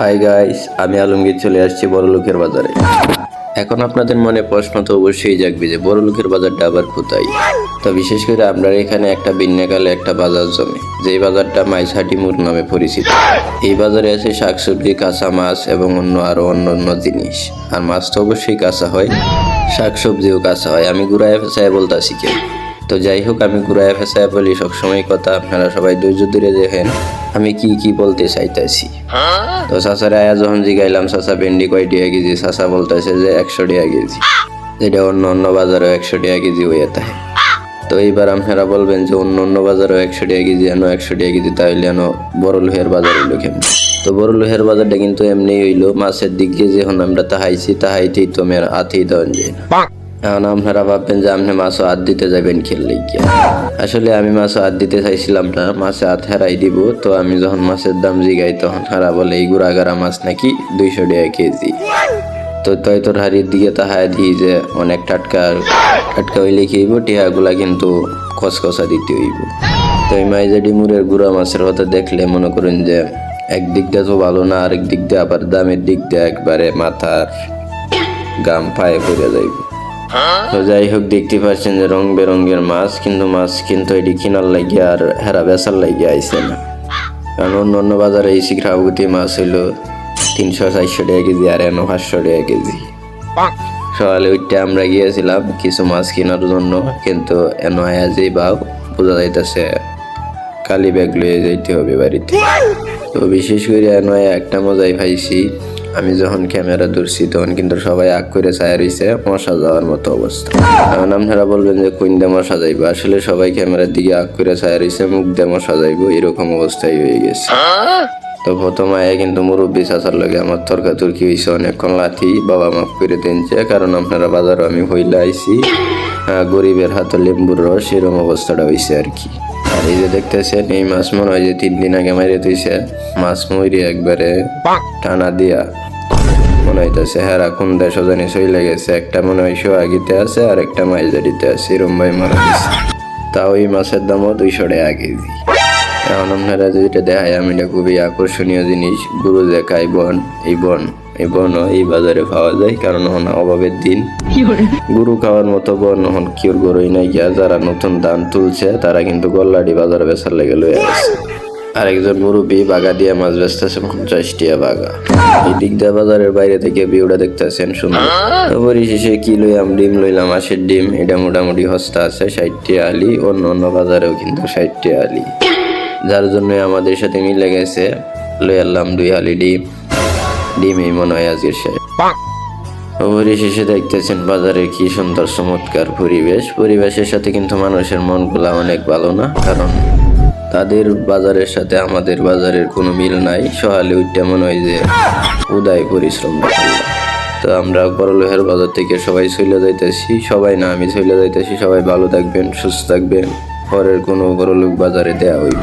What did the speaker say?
Hi guys আমি আলমগীর চলে আসছি বড়লোকের বাজারে। এখন আপনাদের মনে প্রশ্ন তো অবশ্যই জাগবে যে বড়লোকের বাজারটা আবার কোথায়? তো বিশেষ করে আপনার এখানে একটা বিন্যাকালে একটা বাজার জমে, যেই বাজারটা মাইসহাটি মোড় নামে পরিচিত। এই বাজারে আছে শাকসবজি, কাঁচা মাছ এবং অন্য আরও অন্য অন্য জিনিস। আর মাছ তো অবশ্যই কাঁচা হয়, শাকসবজিও কাঁচা হয়। আমি ঘুরায় ফেসায় বলতাছি কে তো যাই হোক, আমি ঘুরায় ফেসায় বলি, সবসময় কথা আপনারা সবাই ধৈর্য ধরে দেখেন। আমি কি কি বলতে চাইতেছি? তো চাচারে আয়া যখন জিগাইলাম চাচা ভেন্ডি কয় টাকা কেজি? চাচা বলতেছে যে একশো টাকা কেজি। যেটা অন্য অন্য বাজারেও একশো টাকা কেজি হয়ে থাকে। তো এইবার আপনারা বলবেন যে অন্য অন্য বাজারও একশো টাকা কেজি এনো একশো টাকা কেজি তাহলে এনো বড় লোহের বাজার হইল কেমন? তো বড় লোহের বাজারটা কিন্তু এমনি হইল, মাছের দিক দিয়ে যখন আমরা তাহাইছি, তাহাইতেই তো মেয়ের আতেই দেওয়া যায় না। এখন আপনারা ভাববেন যে আপনি মাছও হাত দিতে যাবেন খেললে গিয়া আসলে আমি মাছও হাত দিতে চাইছিলাম না, মাছে হাত হেরাই দিব, তো আমি যখন মাছের দাম জিগাই তখন হারা বলে, এই গুড়াগাড়া মাছ নাকি দুইশো টাকা কেজি? তো তাই তোর হাড়ির দিকে তাহায় দিই যে অনেক টাটকা টাটকা হইলে খেয়েব টিহাগুলা কিন্তু খসখসা দিতে হইব। তো এই মাইজাডি মুড়ের গুড়া মাছের কথা দেখলে মনে করেন যে একদিক দিয়ে তো ভালো না, আরেক দিক দিয়ে আবার দামের দিক দিয়ে একবারে মাথার গাম পায়ে পড়ে যাইব। তো যাই হোক দেখতে পাচ্ছেন যে রং বেরঙ্গের মাছ, কিন্তু মাছ কিন্তু এটি কিনার লাগিয়ে আর হেরা বেচার লাগিয়ে আইসে না। কারণ অন্য অন্য বাজারে এই শিখরাবতী মাছ হইল তিনশো চারশো টাকা কেজি আর এনো পাঁচশো টাকা কেজি। সকালে উঠতে আমরা গিয়েছিলাম কিছু মাছ কেনার জন্য, কিন্তু এনো আয়া যে বা বোঝা যাইতেছে কালি ব্যাগ লয়ে যাইতে হবে বাড়িতে। তো বিশেষ করে এনো একটা মজাই পাইছি আমি যখন ক্যামেরা ধরছি, তখন কিন্তু সবাই আগ করে ছায়া রয়েছে মশা যাওয়ার মতো অবস্থা। এখন আপনারা বলবেন যে, কোন দিয়ে মশা আসলে সবাই ক্যামেরার দিকে আগ করে ছায়া রয়েছে মুখ দিয়ে মশা এরকম অবস্থায় হয়ে গেছে। তো প্রথম আয়ে কিন্তু মুরব্বী চাচার লগে আমার তর্কা তর্কি হয়েছে অনেকক্ষণ লাথি, বাবা মাফ করে দিনছে কারণ আপনারা বাজারও আমি হইলে আইছি। গরিবের হাতে লেম্বুর রস এরকম অবস্থাটা হয়েছে আর কি। আর এই যে দেখতেছেন, এই মাছ মনে হয় যে তিন দিন আগে মাইরে দিয়েছে মাছ মরি একবারে টানা দিয়া মনে হইতেছে হেরা কোন দেশ জানি চলে গেছে। একটা মনে হয় সোহাগিতে আছে আর একটা মাইজারিতে আছে। এরম ভাই মারা গেছে তাও এই মাছের দামও দুইশো টাকা কেজি। এখন আপনারা যেটা দেখায় আমি এটা খুবই আকর্ষণীয় জিনিস। গুরু দেখায় বন এই বন এই বন এই বাজারে পাওয়া যায়। কারণ এখন অভাবের দিন। গরু খাওয়ার মতো বন এখন কিওর গরুই নাই গিয়া। যারা নতুন ধান তুলছে তারা কিন্তু গল্লাডি বাজার বেচার লেগে লয়ে আসছে আরেকজন মুরব্বী বাগা দিয়ে মাছ বেচতেছে পঞ্চাশ বাগা। এই বাজারের বাইরে থেকে ভিউটা দেখতেছেন সুন্দর। তো পরিশেষে কি লইলাম? ডিম লইলাম, আশের ডিম। এটা মোটামুটি হস্তা আছে ষাটটি আলি। অন্য অন্য বাজারেও কিন্তু ষাটটি আলি। যার জন্য আমাদের সাথে মিলে গেছে। লই আনলাম দুই আলি ডিম। ডিমই মনে হয় আজকের শেষ। পরিশেষে দেখতেছেন বাজারের কি সুন্দর চমৎকার পরিবেশ। পরিবেশের সাথে কিন্তু মানুষের মনগুলা অনেক ভালো না? কারণ তাদের বাজারের সাথে আমাদের বাজারের কোনো মিল নাই। সহালে উঠতে মনে হয় যে উদয় পরিশ্রম। তো আমরা বড়লোহের বাজার থেকে সবাই চলে যাইতেছি। সবাই না, আমি চলে যাইতেছি। সবাই ভালো থাকবেন, সুস্থ থাকবেন। পরের কোনো বড়লোক বাজারে দেওয়া হইবে।